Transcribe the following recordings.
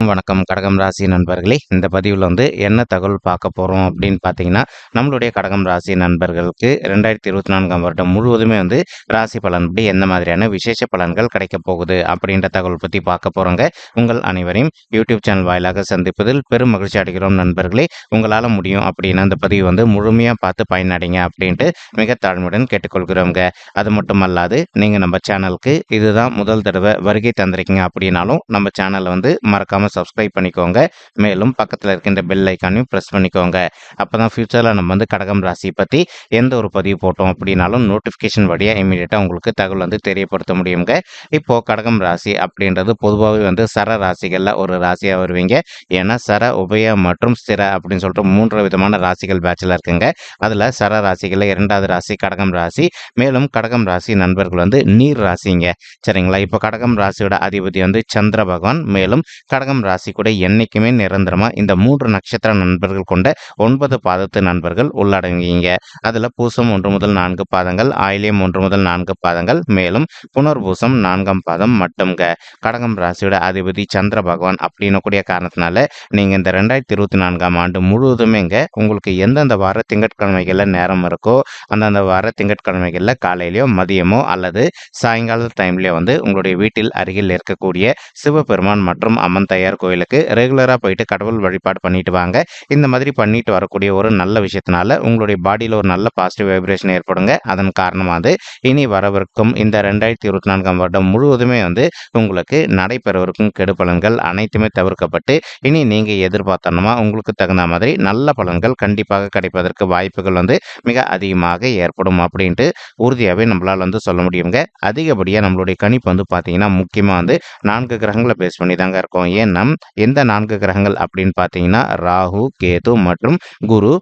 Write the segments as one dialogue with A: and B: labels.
A: வணக்கம். கடகம் ராசி நண்பர்களே இந்த பதிவில் வந்து என்ன தகவல் பார்க்க போகிறோம் அப்படின்னு பார்த்தீங்கன்னா நம்மளுடைய கடகம் ராசி நண்பர்களுக்கு ரெண்டாயிரத்தி இருபத்தி நான்காம் வருடம் முழுவதுமே வந்து ராசி பலன்படி எந்த மாதிரியான விசேஷ பலன்கள் கிடைக்க போகுது அப்படின்ற தகவல் பற்றி பார்க்க போகிறோங்க உங்கள் அனைவரையும் யூடியூப் சேனல் வாயிலாக சந்திப்பதில் பெரும் மகிழ்ச்சி அடைகிறோம் நண்பர்களே. உங்களால் முடியும் அப்படின்னு அந்த பதிவு வந்து முழுமையாக பார்த்து பயனடைங்க அப்படின்ட்டு மிக தாழ்மையுடன் கேட்டுக்கொள்கிறோங்க அது மட்டுமல்லாது நீங்கள் நம்ம சேனலுக்கு இதுதான் முதல் தடவை வருகை தந்திருக்கீங்க அப்படின்னாலும் நம்ம சேனலை வந்து மறக்காமல் சப்ஸ்கிரைப் பண்ணிக்கோங்க. மேலும் பக்கத்தில் இருக்கின்ற பெல் ஐக்கானையும் ப்ரெஸ் பண்ணிக்கோங்க. அப்போ தான் ஃப்யூச்சரில் நம்ம வந்து கடகம் ராசி பற்றி எந்த ஒரு பதிவு போட்டோம் அப்படின்னாலும் நோட்டிஃபிகேஷன் வழியாக இமீடியட்டாக உங்களுக்கு தகவல் வந்து தெரியப்படுத்த முடியுங்க. இப்போது கடகம் ராசி அப்படின்றது பொதுவாகவே வந்து சர ராசிகளில் ஒரு ராசியாக வருவீங்க. ஏன்னா சர உபய மற்றும் ஸ்திர அப்படின்னு சொல்லிட்டு மூன்று விதமான ராசிகள் பேட்சில் இருக்குங்க. அதில் சர ராசிகளில் இரண்டாவது ராசி கடகம் ராசி. மேலும் கடகம் ராசி நண்பர்கள் வந்து நீர் ராசிங்க. சரிங்களா? இப்போ கடகம் ராசியோட அதிபதி வந்து சந்திர பகவான். மேலும் கடகம் ராசி கூட என்னைக்குமே நிரந்தரமாக இந்த மூன்று நட்சத்திர நண்பர்கள் கொண்ட ஒன்பது பாதத்து நண்பர்கள் உள்ளடங்கிங்க அதில் பூசம் ஒன்று முதல் நான்கு பாதங்கள் ஆயிலியம் ஒன்று முதல் நான்கு பாதங்கள் மேலும் புனர்பூசம் நான்காம் பாதம் மட்டும்ங்க. கடகம் ராசியோட அதிபதி சந்திர பகவான் அப்படின்னு கூடிய காரணத்தினால நீங்கள் இந்த ரெண்டாயிரத்தி இருபத்தி நான்காம் ஆண்டு முழுவதுமேங்க உங்களுக்கு எந்தெந்த வார திங்கட்கிழமைகளில் நேரம் இருக்கோ அந்தந்த வார திங்கட்கிழமைகளில் காலையிலையோ மதியமோ அல்லது சாயங்கால டைம்லேயோ வந்து உங்களுடைய வீட்டில் அருகில் இருக்கக்கூடிய சிவபெருமான் மற்றும் அம்மன் தயார் கோயிலுக்கு ரெகுலராக போயிட்டு கடவுள் வழிபாடு பண்ணிட்டு வாங்க. இந்த மாதிரி பண்ணிட்டு வரக்கூடிய ஒரு நல்ல விஷயத்தினால உங்களுடைய பாடியில் ஒரு நல்ல பாசிட்டிவ் வைப்ரேஷன் ஏற்படுங்க. அதன் காரணமாக இனி வரவிருக்கும் இந்த ரெண்டாயிரத்தி இருபத்தி நான்காம் வருடம் முழுவதுமே வந்து உங்களுக்கு நடைபெறவிருக்கும் கெடு பலன்கள் அனைத்துமே தவிர்க்கப்பட்டு இனி நீங்கள் எதிர்பார்த்தனமா உங்களுக்கு தகுந்த மாதிரி நல்ல பலன்கள் கண்டிப்பாக கிடைப்பதற்கு வாய்ப்புகள் வந்து மிக அதிகமாக ஏற்படும் அப்படின்ட்டு உறுதியாகவே நம்மளால் வந்து சொல்ல முடியுங்க. அதிகப்படியாக நம்மளுடைய கணிப்பு வந்து பார்த்தீங்கன்னா முக்கியமாக வந்து நான்கு கிரகங்களை பேஸ் பண்ணி தாங்க இருக்கும். ஏன் ஏன்னா எந்த நான்கு கிரகங்கள் அப்படின்னு பார்த்தீங்கன்னா ராகு கேது மற்றும் குரு.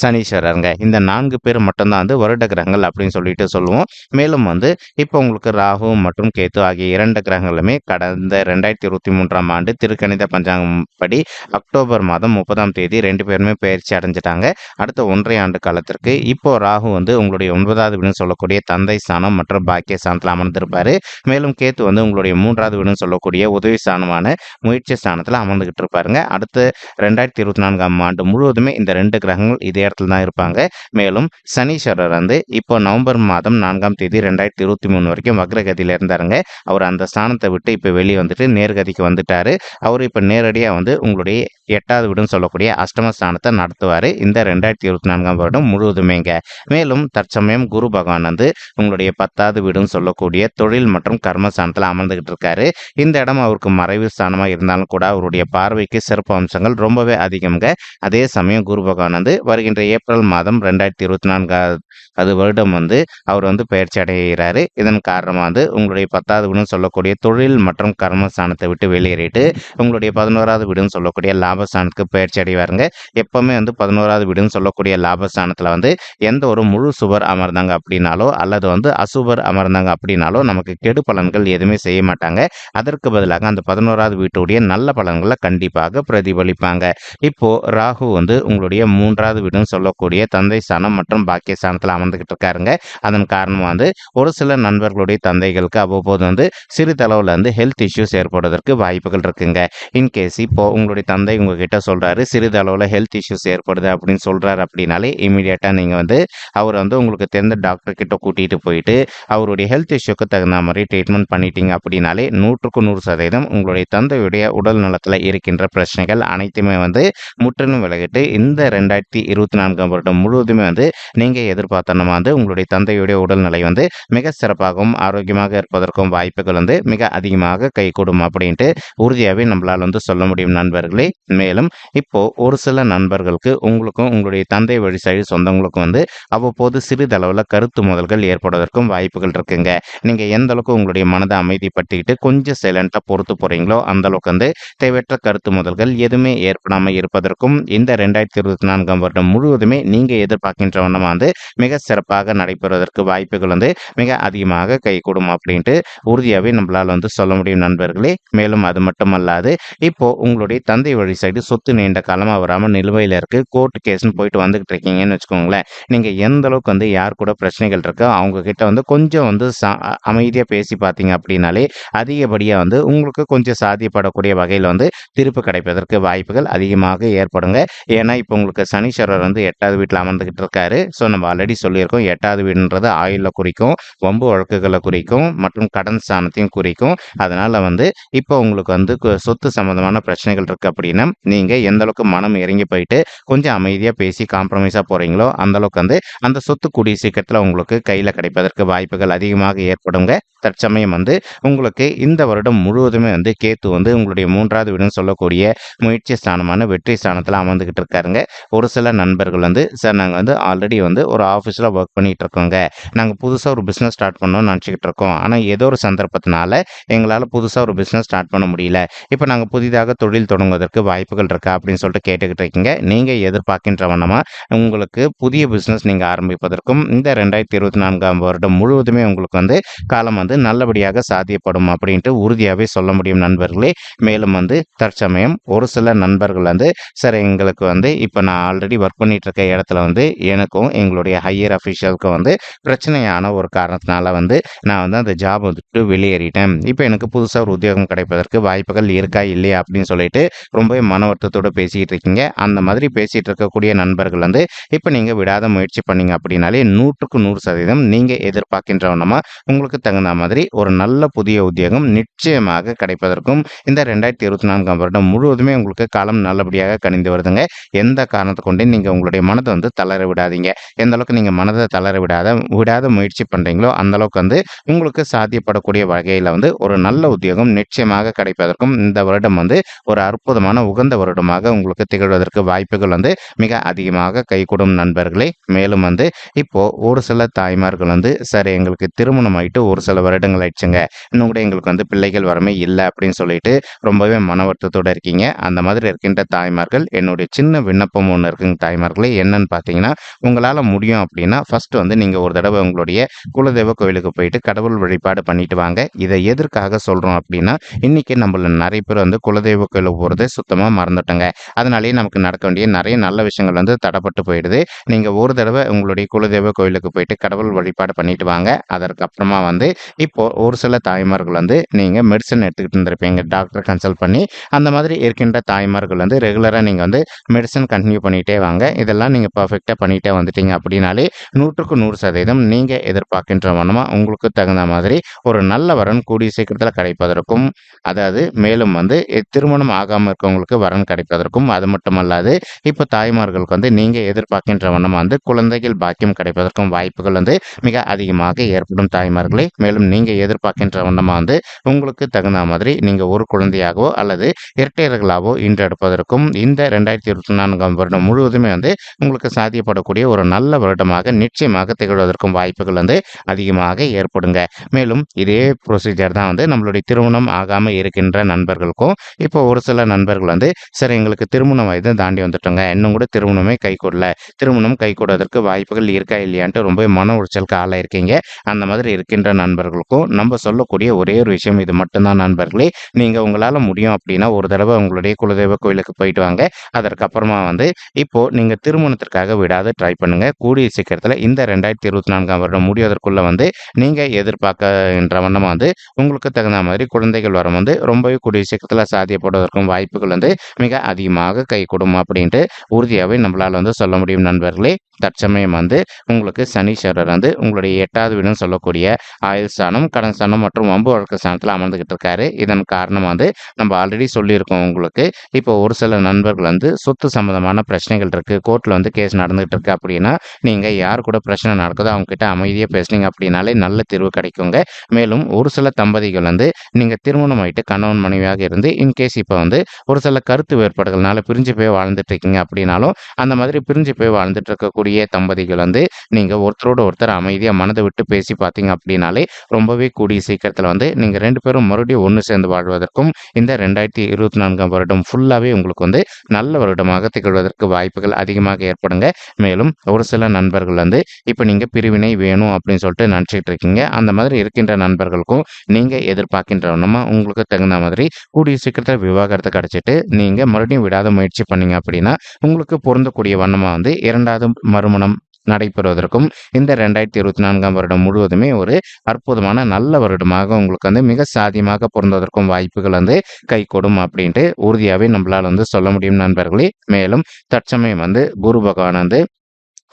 A: சனீஸ்வரருங்க. இந்த நான்கு பேர் மட்டும்தான் வந்து வருட கிரகங்கள் அப்படின்னு சொல்லிட்டு சொல்லுவோம். மேலும் வந்து இப்போ உங்களுக்கு ராகு மற்றும் கேத்து ஆகிய இரண்டு கிரகங்களுமே கடந்த ரெண்டாயிரத்தி இருபத்தி மூன்றாம் ஆண்டு திருக்கணித பஞ்சாங்கம் படி அக்டோபர் மாதம் முப்பதாம் தேதி ரெண்டு பேருமே பயிற்சி அடைஞ்சிட்டாங்க. அடுத்த ஒன்றரை ஆண்டு காலத்திற்கு இப்போ ராகு வந்து உங்களுடைய ஒன்பதாவது வீடுன்னு சொல்லக்கூடிய தந்தை ஸ்தானம் மற்றும் பாக்கிய ஸ்தானத்தில் அமர்ந்திருப்பாரு. மேலும் கேத்து வந்து உங்களுடைய மூன்றாவது வீடுன்னு சொல்லக்கூடிய உதவி ஸ்தானமான முயற்சி ஸ்தானத்தில் அமர்ந்துகிட்டு இருப்பாருங்க. அடுத்த ரெண்டாயிரத்தி இருபத்தி நான்காம் ஆண்டு முழுவதுமே இந்த ரெண்டு கிரகங்கள் இதே இடத்துல தான் இருப்பாங்க. மேலும் சனீஸ்வரர் வந்து இப்போ நவம்பர் மாதம் நான்காம் தேதி ரெண்டாயிரத்தி இருபத்தி மூணு வரைக்கும் வக்ரகதியில் இருந்தாருங்க. அவர் அந்த ஸ்தானத்தை விட்டு இப்போ வெளியே வந்துட்டு நேர்கதிக்கு வந்துட்டாரு. அவர் இப்போ நேரடியாக வந்து உங்களுடைய எட்டாவது வீடுன்னு சொல்லக்கூடிய அஷ்டமஸ்தானத்தை நடத்துவார். இந்த ரெண்டாயிரத்தி இருபத்தி நான்காம் வருடம் முழுவதுமேங்க. மேலும் தற்சமயம் குரு பகவான் வந்து உங்களுடைய பத்தாவது வீடுன்னு சொல்லக்கூடிய தொழில் மற்றும் கர்மஸ்தானத்தில் அமர்ந்துகிட்டு இருக்காரு. இந்த இடம் அவருக்கு மறைவு ஸ்தானமாக இருந்தாலும் கூட அவருடைய பார்வைக்கு சிறப்பு அம்சங்கள் ரொம்பவே அதிகம்ங்க. அதே சமயம் குரு பகவான் வந்து வருகின்ற ஏப்ரல் மாதம் ரெண்டாயிரத்தி இருபத்தி நான்காவது அது வருடம் வந்து அவர் வந்து பயிற்சி அடைகிறாரு. இதன் காரணமாக வந்து உங்களுடைய பத்தாவது வீடுன்னு சொல்லக்கூடிய தொழில் மற்றும் கர்மஸ்தானத்தை விட்டு வெளியேறிட்டு உங்களுடைய பதினோராவது வீடுன்னு சொல்லக்கூடிய லாபஸ்தானத்துக்கு பயிற்சி அடைவாருங்க. எப்பவுமே வந்து பதினோராவது வீடுன்னு சொல்லக்கூடிய லாபஸ்தானத்தில் வந்து எந்த ஒரு முழு சுவர் அமர்ந்தாங்க அப்படின்னாலோ அல்லது வந்து அசுபர் அமர்ந்தாங்க அப்படின்னாலோ நமக்கு கெடு பலன்கள் எதுவுமே செய்ய மாட்டாங்க. அதற்கு பதிலாக அந்த பதினோராவது வீட்டுடைய நல்ல பலன்களை கண்டிப்பாக பிரதிபலிப்பாங்க. இப்போ ராகு வந்து உங்களுடைய மூன்றாவது வீடுன்னு சொல்லக்கூடிய தந்தை ஸ்தானம் மற்றும் பாக்கிய ஸ்தானத்தில் அமர்ந்துகிட்டு இருக்காருங்க. அதன் காரணமாக வந்து ஒரு சில நண்பர்களுடைய தந்தைகளுக்கு அவ்வப்போது வந்து சிறிதளவில் வந்து ஹெல்த் இஷ்யூஸ் ஏற்படுவதற்கு வாய்ப்புகள் இருக்குங்க. இன்கேஸ் இப்போ உங்களுடைய தந்தை உங்ககிட்ட சிறிது சிறிதளவில் ஹெல்த் இஷ்யூஸ் ஏற்படுது அப்படின்னு சொல்கிறார் அப்படின்னாலே இமீடியட்டாக நீங்கள் வந்து அவர் வந்து உங்களுக்கு தெரிந்த டாக்டர்கிட்ட கூட்டிகிட்டு போயிட்டு அவருடைய ஹெல்த் இஷ்யூக்கு தகுந்த மாதிரி ட்ரீட்மெண்ட் பண்ணிட்டீங்க அப்படின்னாலே நூற்றுக்கு நூறு சதவீதம் உங்களுடைய தந்தையுடைய உடல் நலத்தில் இருக்கின்ற பிரச்சனைகள் அனைத்துமே வந்து முற்றிலும் விலகிட்டு இந்த ரெண்டாயிரத்தி இருபத்தி நான்காம் வருடம் முழுவதுமே வந்து நீங்கள் எதிர்பார்த்தனமா வந்து உங்களுடைய தந்தையுடைய உடல்நிலை வந்து மிக சிறப்பாகவும் ஆரோக்கியமாக இருப்பதற்கும் வாய்ப்புகள் வந்து மிக அதிகமாக கைகூடும் அப்படின்ட்டு உறுதியாகவே நம்மளால் வந்து சொல்ல முடியும் நண்பர்களே. மேலும் இப்போ ஒரு சில நண்பர்களுக்கு உங்களுக்கும் உங்களுடைய தந்தை வழி சைடு சொந்தங்களுக்கும் வந்து அவ்வப்போது சிறிதளவில் கருத்து முதல்கள் ஏற்படுவதற்கும் வாய்ப்புகள் இருக்குங்க. நீங்கள் எந்த அளவுக்கு உங்களுடைய மனதை அமைதிப்படுத்திக்கிட்டு கொஞ்சம் சைலண்ட்டாக பொறுத்து போகிறீங்களோ அந்த அளவுக்கு வந்து தேவையற்ற கருத்து முதல்கள் எதுவுமே ஏற்படாமல் இருப்பதற்கும் இந்த ரெண்டாயிரத்தி இருபத்தி நான்காம் வருடம் முழுவதுமே நீங்கள் எதிர்பார்க்கின்ற வண்ணமாக வந்து மிக சிறப்பாக நடைபெறுவதற்கு வாய்ப்புகள் வந்து மிக அதிகமாக கைகூடும் அப்படின்ட்டு உறுதியாகவே நம்மளால் வந்து சொல்ல முடியும் நண்பர்களே. மேலும் அது மட்டுமல்லாது இப்போ உங்களுடைய தந்தை வழி சைடு சொத்து நீண்ட காலமாக வராமல் நிலுவையில் இருக்குது கோர்ட் கேஸ்னு போயிட்டு வந்துகிட்டு இருக்கீங்கன்னு வச்சுக்கோங்களேன். நீங்கள் எந்த அளவுக்கு வந்து யார் கூட பிரச்சனைகள் இருக்கோ அவங்கக்கிட்ட வந்து கொஞ்சம் வந்து சா அமைதியாக பேசி பார்த்தீங்க அப்படின்னாலே அதிகப்படியாக வந்து உங்களுக்கு கொஞ்சம் சாத்தியப்படக்கூடிய வகையில் வந்து திருப்பு கிடைப்பதற்கு வாய்ப்புகள் அதிகமாக ஏற்படுங்க. ஏன்னா இப்போ உங்களுக்கு சனீஸ்வரர் வந்து எட்டாவது வீட்டில் அமர்ந்துக்கிட்டு இருக்காரு. ஸோ நம்ம ஆல்ரெடி சொல்லியிருக்கோம் எட்டாவது வீடுன்றது ஆயுளில் குறிக்கும் வம்பு வழக்குகளை குறிக்கும் மற்றும் கடன் ஸ்தானத்தையும் குறிக்கும். அதனால் வந்து இப்போ உங்களுக்கு வந்து கு- சொத்து சம்மந்தமான பிரச்சனைகள் இருக்குது அப்படின்னா நீங்கள் எந்த அளவுக்கு மனம் இறங்கி போயிட்டு கொஞ்சம் அமைதியாக பேசி காம்ப்ரமைஸாக போகிறீங்களோ அந்த அளவுக்கு வந்து அந்த சொத்து கூடிய சீக்கிரத்தில் உங்களுக்கு கையில் கிடைப்பதற்கு வாய்ப்புகள் அதிகமாக ஏற்படுங்க. தற்சமயம் வந்து உங்களுக்கு இந்த வருடம் முழுவதுமே வந்து கேத்து வந்து உங்களுடைய மூன்றாவது வீடுன்னு சொல்லக்கூடிய முயற்சி ஸ்தானமான வெற்றி ஸ்தானத்தில் அமர்ந்துக்கிட்டு இருக்காருங்க. ஒரு சில நண்பர்கள் வந்து சார் நாங்கள் வந்து ஆல்ரெடி வந்து ஒரு ஆஃபீஸில் ஒர்க் பண்ணிகிட்டு இருக்கோங்க. நாங்கள் புதுசாக ஒரு பிஸ்னஸ் ஸ்டார்ட் பண்ணணும்னு நினச்சிக்கிட்டு இருக்கோம். ஆனால் ஏதோ ஒரு சந்தர்ப்பத்தினால எங்களால் புதுசாக ஒரு பிஸ்னஸ் ஸ்டார்ட் பண்ண முடியல. இப்போ நாங்கள் புதிதாக தொழில் தொடங்குவதற்கு வாய்ப்புகள் இருக்கா? அப்படின்னு சொல்லிட்டு கேட்டுக்கிட்டு இருக்கீங்க. நீங்கள் எதிர்பார்க்கின்ற வண்ணமாக உங்களுக்கு புதிய பிஸ்னஸ் நீங்கள் ஆரம்பிப்பதற்கும் இந்த ரெண்டாயிரத்தி இருபத்தி நான்காம் வருடம் முழுவதுமே உங்களுக்கு வந்து காலம் வந்து நல்லபடியாக சாத்தியப்படும் அப்படின்ட்டு உறுதியாகவே சொல்ல முடியும் நண்பர்களே. மேலும் வந்து தற்சமயம் ஒரு சில நண்பர்கள் வந்து சார் எங்களுக்கு வந்து இப்போ நான் ஆல்ரெடி ஒர்க் பண்ணிட்டு இருக்க இடத்துல வந்து எனக்கும் எங்களுடைய ஹையர் அஃபிஷியலுக்கும் வந்து பிரச்சனையான ஒரு காரணத்தினால வந்து நான் வந்து அந்த ஜாப் வந்துட்டு வெளியேறிட்டேன். இப்போ எனக்கு புதுசாக ஒரு உத்தியோகம் கிடைப்பதற்கு வாய்ப்புகள் இருக்கா இல்லையா? அப்படின்னு சொல்லிட்டு ரொம்பவே மன வருத்தத்தோடு பேசிக்கிட்டு இருக்கீங்க. அந்த மாதிரி பேசிகிட்டு இருக்கக்கூடிய நண்பர்கள் வந்து இப்போ நீங்கள் விடாத முயற்சி பண்ணீங்க அப்படின்னாலே நூற்றுக்கு நூறு சதவீதம் நீங்கள் எதிர்பார்க்கின்றவனமா உங்களுக்கு தகுந்த மாதிரி ஒரு நல்ல புதிய உத்தியோகம் நிச்சயமாக கிடைப்பதற்கும் இந்த ரெண்டாயிரத்தி இருபத்தி நான்காம் வருடம் முழுவதுமே உங்களுக்கு காலம் நல்லபடியாக கணிந்து வருதுங்க. எந்த காரணத்தை கொண்டு நீங்கள் உங்களுடைய மனதை வந்து தளர விடாதீங்க. எந்த அளவுக்கு நீங்கள் மனதை தளர விடாத விடாத முயற்சி பண்ணுறீங்களோ அந்த அளவுக்கு வந்து உங்களுக்கு சாத்தியப்படக்கூடிய வகையில் வந்து ஒரு நல்ல உத்தியோகம் நிச்சயமாக கிடைப்பதற்கும் இந்த வருடம் வந்து ஒரு அற்புதமான உகந்த வருடமாக உங்களுக்கு திகழ்வதற்கு வாய்ப்புகள் வந்து மிக அதிகமாக கைகூடும் நண்பர்களே. மேலும் வந்து இப்போ ஒரு சில தாய்மார்கள் வந்து சரி எங்களுக்கு திருமணம் ஆயிட்டு ஒரு சில வருடங்கள் ஆயிடுச்சுங்க. இன்னும் கூட எங்களுக்கு வந்து பிள்ளைகள் வரமே இல்லை அப்படின்னு சொல்லிட்டு ரொம்பவே மன வருத்தத்தோடு இருக்கீங்க. அந்த மாதிரி இருக்கின்ற தாய்மார்கள் என்னுடைய சின்ன விண்ணப்பம் ஒன்று இருக்குங்க தாய்மார்களே. என்னன்னு பார்த்தீங்கன்னா உங்களால் முடியும் அப்படின்னா ஃபஸ்ட்டு வந்து நீங்கள் ஒரு தடவை உங்களுடைய குலதெய்வ கோயிலுக்கு போயிட்டு கடவுள் வழிபாடு பண்ணிட்டு வாங்க. இதை எதற்காக சொல்கிறோம் அப்படின்னா இன்றைக்கி நம்மள நிறைய பேர் வந்து குலதெய்வ கோயிலுக்கு போகிறதே சுத்தமாக மறந்துட்டோங்க. அதனாலேயே நமக்கு நடக்க வேண்டிய நிறைய நல்ல விஷயங்கள் வந்து தடைப்பட்டு போயிடுது. நீங்கள் ஒரு தடவை உங்களுடைய குலதெய்வ கோயிலுக்கு போயிட்டு கடவுள் வழிபாடு பண்ணிட்டு வாங்க. அதற்கப்புறமா வந்து இப்போது ஒரு சில தாய்மார்கள் வந்து நீங்கள் மெடிசன் எடுத்துக்கிட்டு இருந்திருப்பீங்க. டாக்டரை கன்சல்ட் பண்ணி அந்த மாதிரி இருக்கின்ற தாய்மார்கள் வந்து ரெகுலராக நீங்கள் வந்து மெடிசன் கண்டினியூ பண்ணிகிட்டே வாங்க. இதெல்லாம் நீங்கள் பர்ஃபெக்டாக பண்ணிகிட்டே வந்துட்டீங்க அப்படின்னாலே நூற்றுக்கு நூறு சதவீதம் நீங்கள் எதிர்பார்க்கின்ற வண்ணமாக உங்களுக்கு தகுந்த மாதிரி ஒரு நல்ல வரன் கூடிய சீக்கிரத்தில் கிடைப்பதற்கும் அதாவது மேலும் வந்து திருமணம் ஆகாமல் இருக்கவங்களுக்கு வரன் கிடைப்பதற்கும் அது மட்டுமல்லாது இப்போ தாய்மார்களுக்கு வந்து நீங்கள் எதிர்பார்க்கின்ற வண்ணமாக வந்து குழந்தைகள் பாக்கியம் கிடைப்பதற்கும் வாய்ப்புகள் வந்து மிக அதிகமாக ஏற்படும் தாய்மார்களே. மேலும் நீங்கள் எதிர்பார்க்கின்ற வண்ணமாக வந்து உங்களுக்கு தகுந்த மாதிரி நீங்கள் ஒரு குழந்தையாகவோ அல்லது இரட்டையர்களாகவோ இன்றெடுப்பதற்கும் இந்த ரெண்டாயிரத்தி இருபத்தி நான்காம் வருடம் முழுவதுமே வந்து உங்களுக்கு சாத்தியப்படக்கூடிய ஒரு நல்ல வருடமாக நிச்சயமாக திகழ்வதற்கும் வாய்ப்புகள் வந்து அதிகமாக ஏற்படுங்க. மேலும் இதே ப்ரொசீஜர் தான் வந்து நம்மளுடைய திருமணம் ஆகாமல் இருக்கின்ற நண்பர்களுக்கும் இப்போ ஒரு சில நண்பர்கள் வந்து சரி எங்களுக்கு திருமணம் வயது தாண்டி வந்துட்டோங்க. இன்னும் கூட திருமணமே கை கூடல திருமணம் கை கூடுவதற்கு வாய்ப்புகள் இருக்கா இல்லையான்ட்டு ரொம்ப மன உளைச்சலுக்கு ஆளாயிருக்கீங்க அந்த மாதிரி இருக்கின்ற நண்பர்கள் நண்பர்களுக்கும் நம்ம சொல்லக்கூடிய ஒரே ஒரு விஷயம் இது மட்டும்தான் நண்பர்களே. நீங்கள் உங்களால் முடியும் அப்படின்னா ஒரு தடவை உங்களுடைய குலதெய்வ கோயிலுக்கு போயிட்டு வாங்க. அதற்கப்புறமா வந்து இப்போ நீங்கள் திருமணத்திற்காக விடாத ட்ரை பண்ணுங்க. கூடிய சீக்கிரத்தில் இந்த ரெண்டாயிரத்தி இருபத்தி நான்காம் வருடம் முடிவதற்குள்ளே வந்து நீங்கள் எதிர்பார்க்கின்ற வண்ணமாக வந்து உங்களுக்கு தகுந்த மாதிரி குழந்தைகள் வரம் வந்து ரொம்பவே கூடிய சீக்கிரத்தில் சாத்தியப்படுவதற்கும் வாய்ப்புகள் வந்து மிக அதிகமாக கைகூடும் அப்படின்ட்டு உறுதியாகவே நம்மளால் வந்து சொல்ல முடியும் நண்பர்களே. தற்சமயம் வந்து உங்களுக்கு சனீஸ்வரர் வந்து உங்களுடைய எட்டாவது வீடுன்னு சொல்லக்கூடிய ஆயுள் ஸ்தானம் கடன் ஸ்தானம் மற்றும் வம்பு வழக்கு ஸ்தானத்தில் அமர்ந்துகிட்டு இருக்காரு. இதன் காரணம் வந்து நம்ம ஆல்ரெடி சொல்லியிருக்கோம் உங்களுக்கு. இப்போ ஒரு சில நண்பர்கள் வந்து சொத்து சம்மந்தமான பிரச்சனைகள் இருக்குது கோர்ட்டில் வந்து கேஸ் நடந்துகிட்டு இருக்கு அப்படின்னா நீங்கள் யார் கூட பிரச்சனை நடக்குதோ அவங்ககிட்ட அமைதியாக பேசுனீங்க அப்படின்னாலே நல்ல தீர்வு கிடைக்குங்க. மேலும் ஒரு சில தம்பதிகள் வந்து நீங்கள் திருமணம் ஆயிட்டு கணவன் மனைவியாக இருந்து இன்கேஸ் இப்போ வந்து ஒரு சில கருத்து வேறுபாடுகள்னால பிரிஞ்சு போய் வாழ்ந்துட்டு இருக்கீங்க அப்படின்னாலும் அந்த மாதிரி பிரிஞ்சு போய் வாழ்ந்துட்டு இருக்கக்கூடிய தம்பதிகள் வந்து நீங்கள் ஒருத்தரோட ஒருத்தர் அமைதியாக மனதை விட்டு பேசி பார்த்தீங்க அப்படின்னாலே ரொம்பவே கூடிய சீக்கிரத்தில் வந்து நீங்கள் ரெண்டு பேரும் மறுபடியும் ஒன்று சேர்ந்து வாழ்வதற்கும் இந்த ரெண்டாயிரத்தி இருபத்தி நான்காம் வருடம் ஃபுல்லாகவே உங்களுக்கு வந்து நல்ல வருடமாக திகழ்வதற்கு வாய்ப்புகள் அதிகமாக ஏற்படுங்க. மேலும் ஒரு சில நண்பர்கள் வந்து இப்போ நீங்கள் பிரிவினை வேணும் அப்படின்னு சொல்லிட்டு நினச்சிட்டு இருக்கீங்க. அந்த மாதிரி இருக்கின்ற நண்பர்களுக்கும் நீங்கள் எதிர்பார்க்கின்றவனமா உங்களுக்கு தகுந்த மாதிரி கூடிய சீக்கிரத்தில் விவாகரத்தை கிடச்சிட்டு நீங்கள் மறுபடியும் விடாத முயற்சி பண்ணீங்க அப்படின்னா உங்களுக்கு பொருந்தக்கூடிய வண்ணமாக வந்து இரண்டாவது மறுமணம் நடைபெறுவதற்கும் இந்த ரெண்டாயிரத்தி இருபத்தி நான்காம் வருடம் முழுவதுமே ஒரு அற்புதமான நல்ல வருடமாக உங்களுக்கு வந்து மிக சாதியமாக பொருந்துவதற்கும் வாய்ப்புகள் வந்து கைகூடும் அப்படின்ட்டு உறுதியாகவே நம்மளால் வந்து சொல்ல முடியும் நண்பர்களே. மேலும் தற்சமயம் வந்து குரு பகவான் வந்து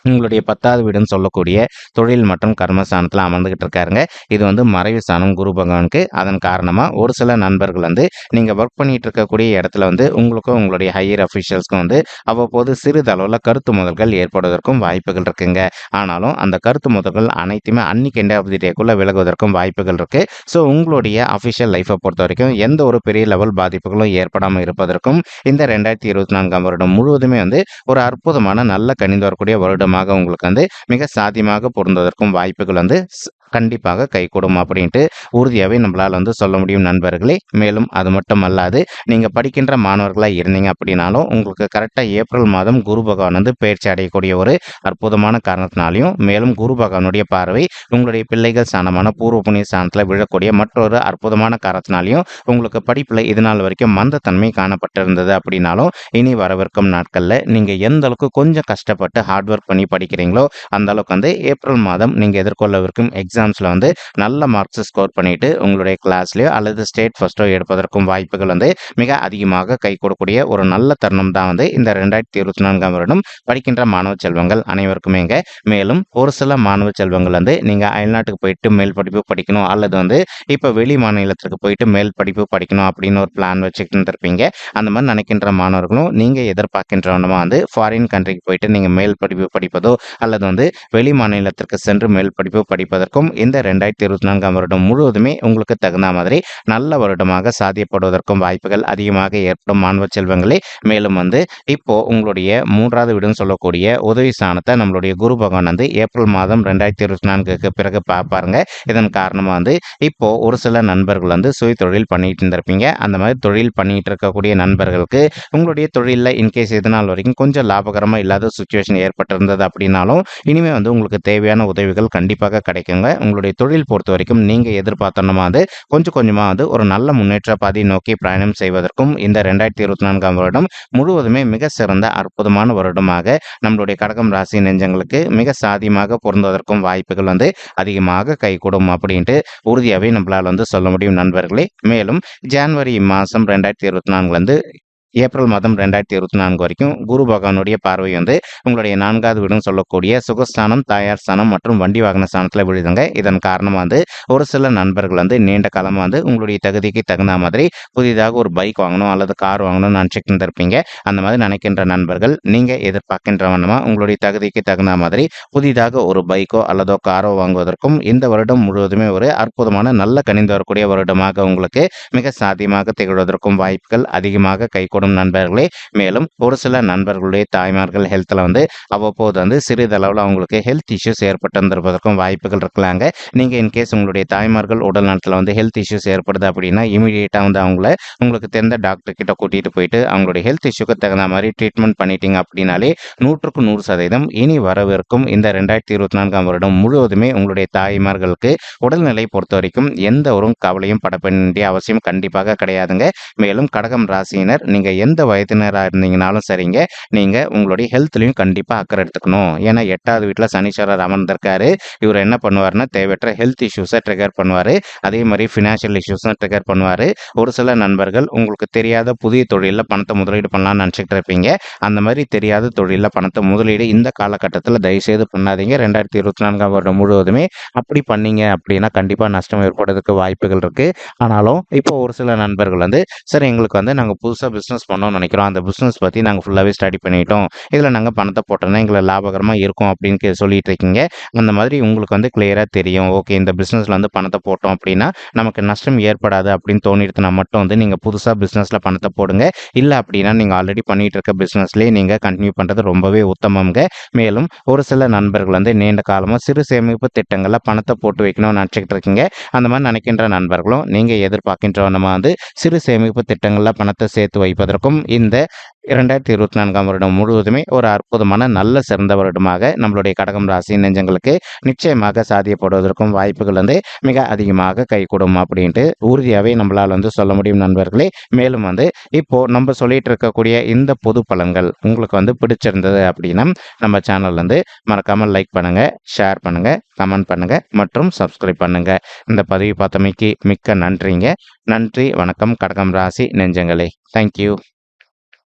A: உங்களுடைய பத்தாவது வீடுன்னு சொல்லக்கூடிய தொழில் மற்றும் கர்மஸ்தானத்தில் அமர்ந்துகிட்டு இருக்காருங்க இது வந்து மறைவு ஸ்தானம் குரு பகவானுக்கு. அதன் காரணமாக ஒரு சில நண்பர்கள் வந்து நீங்கள் ஒர்க் பண்ணிட்டு இருக்கக்கூடிய இடத்துல வந்து உங்களுக்கும் உங்களுடைய ஹையர் அஃபீஷியல்ஸ்க்கும் வந்து அவ்வப்போது சிறிதளவில் கருத்து முதல்கள் ஏற்படுவதற்கும் வாய்ப்புகள் இருக்குங்க. ஆனாலும் அந்த கருத்து முதல்கள் அனைத்துமே அன்னைக்கு எண்ட் ஆஃப் தி டேக்குள்ளே விலகுவதற்கும் வாய்ப்புகள் இருக்குது ஸோ உங்களுடைய அஃபிஷியல் லைஃப்பை பொறுத்த வரைக்கும் எந்த ஒரு பெரிய லெவல் பாதிப்புகளும் ஏற்படாமல் இருப்பதற்கும் இந்த ரெண்டாயிரத்தி இருபத்தி நான்காம் வருடம் முழுவதுமே வந்து ஒரு அற்புதமான நல்ல கணிந்து வரக்கூடிய வருடம் மூலமாக உங்களுக்கு வந்து மிக சாத்தியமாக பொருந்துவதற்கும் வாய்ப்புகள் வந்து கண்டிப்பாக கைகூடும் அப்படின்ட்டு உறுதியாகவே நம்மளால் வந்து சொல்ல முடியும் நண்பர்களே. மேலும் அது மட்டும் அல்லாது நீங்கள் படிக்கின்ற மாணவர்களாக இருந்தீங்க அப்படின்னாலும் உங்களுக்கு கரெக்டாக ஏப்ரல் மாதம் குரு பகவான் வந்து பயிற்சி அடையக்கூடிய ஒரு அற்புதமான காரணத்தினாலையும் மேலும் குரு பகவானுடைய பார்வை உங்களுடைய பிள்ளைகள் சாணமான பூர்வ புண்ணிய சாணத்தில் விழக்கூடிய மற்றொரு அற்புதமான காரணத்தினாலையும் உங்களுக்கு படிப்பில் இது நாள் வரைக்கும் மந்தத்தன்மை காணப்பட்டிருந்தது அப்படின்னாலும் இனி வரவிருக்கும் நாட்களில் நீங்கள் எந்த அளவுக்கு கொஞ்சம் கஷ்டப்பட்டு ஹார்ட் ஒர்க் பண்ணி படிக்கிறீங்களோ அந்த அளவுக்கு வந்து ஏப்ரல் மாதம் நீங்கள் எதிர்கொள்ளவிருக்கும் எக்ஸாம்ஸில் வந்து நல்ல மார்க்ஸ் ஸ்கோர் பண்ணிட்டு உங்களுடைய கிளாஸ்லையோ அல்லது ஸ்டேட் ஃபஸ்ட்டோ எடுப்பதற்கும் வாய்ப்புகள் வந்து மிக அதிகமாக கை கொடுக்கக்கூடிய ஒரு நல்ல தருணம் தான் வந்து இந்த ரெண்டாயிரத்தி இருபத்தி நான்காம் வருடம் படிக்கின்ற மாணவ செல்வங்கள் அனைவருக்குமே இங்கே. மேலும் ஒரு சில மாணவ செல்வங்கள் வந்து நீங்கள் அயல்நாட்டுக்கு போயிட்டு மேல் படிப்பு படிக்கணும் அல்லது வந்து இப்போ வெளி மாநிலத்திற்கு போயிட்டு மேல் படிப்பு படிக்கணும் அப்படின்னு ஒரு பிளான் வச்சுக்கிட்டு இருந்திருப்பீங்க. அந்த மாதிரி நினைக்கின்ற மாணவர்களும் நீங்கள் எதிர்பார்க்கின்றவனமா வந்து ஃபாரின் கண்ட்ரிக்கு போயிட்டு நீங்கள் மேல் படிப்பு படிப்பதோ அல்லது வந்து வெளி மாநிலத்திற்கு சென்று மேல் படிப்பு படிப்பதற்கும் இந்த ரெண்டாயிரத்தி இருபத்தி நான்காம் வருடம் முழுவதுமே உங்களுக்கு தகுந்த மாதிரி நல்ல வருடமாக சாத்தியப்படுவதற்கும் வாய்ப்புகள் அதிகமாக ஏற்படும் மாணவ செல்வங்களே. மேலும் வந்து இப்போ உங்களுடைய மூன்றாவது வீடுன்னு சொல்லக்கூடிய உதவி ஸ்தானத்தை நம்மளுடைய குரு பகவான் வந்து ஏப்ரல் மாதம் ரெண்டாயிரத்தி இருபத்தி நான்குக்கு பிறகு பார்ப்பாருங்க இதன் காரணமாக வந்து இப்போ ஒரு சில நண்பர்கள் வந்து சுய தொழில் பண்ணிட்டு இருந்திருப்பீங்க. அந்த மாதிரி தொழில் பண்ணிட்டு இருக்கக்கூடிய நண்பர்களுக்கு உங்களுடைய தொழிலில் இன்கேஸ் இதனால் வரைக்கும் கொஞ்சம் லாபகரமாக இல்லாத சுச்சுவேஷன் ஏற்பட்டிருந்தது அப்படின்னாலும் இனிமேல் வந்து உங்களுக்கு தேவையான உதவிகள் கண்டிப்பாக கிடைக்குங்க. உங்களுடைய தொழில் பொறுத்த வரைக்கும் நீங்கள் எதிர்பார்த்தோன்னா வந்து கொஞ்சம் கொஞ்சமாக வந்து ஒரு நல்ல முன்னேற்ற பாதையை நோக்கி பிரயாணம் செய்வதற்கும் இந்த ரெண்டாயிரத்தி இருபத்தி நான்காம் வருடம் முழுவதுமே மிக சிறந்த அற்புதமான வருடமாக நம்மளுடைய கடகம் ராசி நெஞ்சங்களுக்கு மிக சாதியமாக பொருந்துவதற்கும் வாய்ப்புகள் வந்து அதிகமாக கைகூடும் அப்படின்ட்டு உறுதியாகவே நம்மளால் வந்து சொல்ல முடியும் நண்பர்களே. மேலும் ஜான்வரி மாதம் ரெண்டாயிரத்தி இருபத்தி நான்குலேருந்து ஏப்ரல் மாதம் ரெண்டாயிரத்தி இருபத்தி நான்கு வரைக்கும் குரு பகவானுடைய பார்வை வந்து உங்களுடைய நான்காவது வீடுன்னு சொல்லக்கூடிய சுகஸ்தானம் தாயார் ஸ்தானம் மற்றும் வண்டி வாகன ஸ்தானத்தில் விழுதுங்க. இதன் காரணமாக வந்து ஒரு சில நண்பர்கள் வந்து நீண்ட காலமாக வந்து உங்களுடைய தகுதிக்கு தகுந்த மாதிரி புதிதாக ஒரு பைக் வாங்கணும் அல்லது கார் வாங்கணும்னு நினச்சிக்கிட்டு இருப்பீங்க அந்த மாதிரி நினைக்கின்ற நண்பர்கள் நீங்கள் எதிர்பார்க்கின்ற வண்ணமாக உங்களுடைய தகுதிக்கு தகுந்த மாதிரி புதிதாக ஒரு பைக்கோ அல்லதோ காரோ வாங்குவதற்கும் இந்த வருடம் முழுவதுமே ஒரு அற்புதமான நல்ல கணிந்து வரக்கூடிய வருடமாக உங்களுக்கு மிக சாத்தியமாக திகழ்வதற்கும் வாய்ப்புகள் அதிகமாக கைகூடும் நண்பர்களே. மேலும் ஒரு சில நண்பர்களுடைய தாய்மார்கள் ஹெல்த்தில் வந்து அவ்வப்போது வந்து சிறிதளவில் அவங்களுக்கு ஹெல்த் இஷ்யூஸ் ஏற்பட்டிருந்திருப்பதற்கும் வாய்ப்புகள் இருக்கலாங்க. நீங்கள் இன்கேஸ் உங்களுடைய தாய்மார்கள் உடல் நலத்தில் வந்து ஹெல்த் இஷ்யூஸ் ஏற்படுது அப்படின்னா இமீடியட்டாக வந்து அவங்கள உங்களுக்கு தெரிந்த டாக்டர் கிட்ட கூட்டிகிட்டு போயிட்டு அவங்களுடைய ஹெல்த் இஷ்யூக்கு தகுந்த மாதிரி ட்ரீட்மெண்ட் பண்ணிட்டீங்க அப்படின்னாலே நூற்றுக்கு நூறு சதவீதம் இனி வரவிருக்கும் இந்த ரெண்டாயிரத்தி இருபத்தி நான்காம் வருடம் முழுவதுமே உங்களுடைய தாய்மார்களுக்கு உடல்நிலை பொறுத்த வரைக்கும் எந்த ஒரு கவலையும் பட வேண்டிய அவசியம் கண்டிப்பாக கிடையாதுங்க. மேலும் கடகம் ராசியினர் நீங்கள் எந்த வயதினராக இருந்தீங்கனாலும் சரிங்க. நீங்கள் உங்களுடைய ஹெல்த்லையும் கண்டிப்பாக அக்கறை எடுத்துக்கணும். ஏன்னா எட்டாவது வீட்டில் சனீஸ்வரர் அமர்ந்திருக்காரு இவர் என்ன பண்ணுவார்னா தேவையற்ற ஹெல்த் இஷ்யூஸை ட்ரிகர் பண்ணுவார். அதே மாதிரி ஃபினான்ஷியல் இஷ்யூஸும் ட்ரிகர் பண்ணுவார். ஒரு சில நண்பர்கள் உங்களுக்கு தெரியாத புதிய தொழிலில் பணத்தை முதலீடு பண்ணலாம்னு நினச்சிக்கிட்டு இருப்பீங்க. அந்த மாதிரி தெரியாத தொழிலில் பணத்தை முதலீடு இந்த காலகட்டத்தில் தயவுசெய்து பண்ணாதீங்க. ரெண்டாயிரத்தி இருபத்தி நான்காம் வருடம் முழுவதுமே அப்படி பண்ணீங்க அப்படின்னா கண்டிப்பாக நஷ்டம் ஏற்படுறதுக்கு வாய்ப்புகள் இருக்குது ஆனாலும் இப்போ ஒரு சில நண்பர்கள் வந்து சார் எங்களுக்கு வந்து நாங்கள் புதுசாக பிஸ்னஸ் பிஸ்னஸ் பண்ணணும்னு நினைக்கிறோம். அந்த பிஸ்னஸ் பற்றி நாங்கள் ஃபுல்லாகவே ஸ்டடி பண்ணிட்டோம். இதில் நாங்கள் பணத்தை போட்டோம்னா எங்களை லாபகரமாக இருக்கும் அப்படின்னு கே- சொல்லிட்டு இருக்கீங்க. அந்த மாதிரி உங்களுக்கு வந்து கிளியராக தெரியும். ஓகே இந்த பிஸ்னஸில் வந்து பணத்தை போட்டோம் அப்படின்னா நமக்கு நஷ்டம் ஏற்படாது அப்படின்னு தோணிடுத்துனா மட்டும் வந்து நீங்கள் புதுசாக பிஸ்னஸில் பணத்தை போடுங்க. இல்லை அப்படின்னா நீங்கள் ஆல்ரெடி பண்ணிட்டு இருக்க பிஸ்னஸ்லேயே நீங்கள் கண்டினியூ பண்ணுறது ரொம்பவே உத்தமங்க மேலும் ஒரு சில நண்பர்கள் வந்து நீண்ட காலமாக சிறு சேமிப்பு திட்டங்களில் பணத்தை போட்டு வைக்கணும்னு நினச்சிக்கிட்டு இருக்கீங்க. அந்த மாதிரி நினைக்கின்ற நண்பர்களும் நீங்கள் எதிர்பார்க்கின்ற நம்ம வந்து சிறு சேமிப்பு திட்டங்களில் பணத்தை சேர்த்து வைப்பதற்கும் இந்த இரண்டாயிரத்தி இருபத்தி நான்காம் வருடம் முழுவதுமே ஒரு அற்புதமான நல்ல சிறந்த வருடமாக நம்மளுடைய கடகம் ராசி நெஞ்சங்களுக்கு நிச்சயமாக சாதியப்படுவதற்கும் வாய்ப்புகள் வந்து மிக அதிகமாக கைகூடும் அப்படின்ட்டு உறுதியாகவே நம்மளால் வந்து சொல்ல முடியும் நண்பர்களே. மேலும் வந்து இப்போ நம்ம சொல்லிட்டு இருக்கக்கூடிய இந்த பொது பலன்கள் உங்களுக்கு வந்து பிடிச்சிருந்தது அப்படின்னா நம்ம சேனல் வந்து மறக்காமல் லைக் பண்ணுங்க ஷேர் பண்ணுங்க கமெண்ட் பண்ணுங்க மற்றும் சப்ஸ்கிரைப் பண்ணுங்க. இந்த பதிவு பார்த்தமைக்கு மிக்க நன்றிங்க. நன்றி வணக்கம் கடகம் ராசி நெஞ்சங்களே. தேங்க்யூ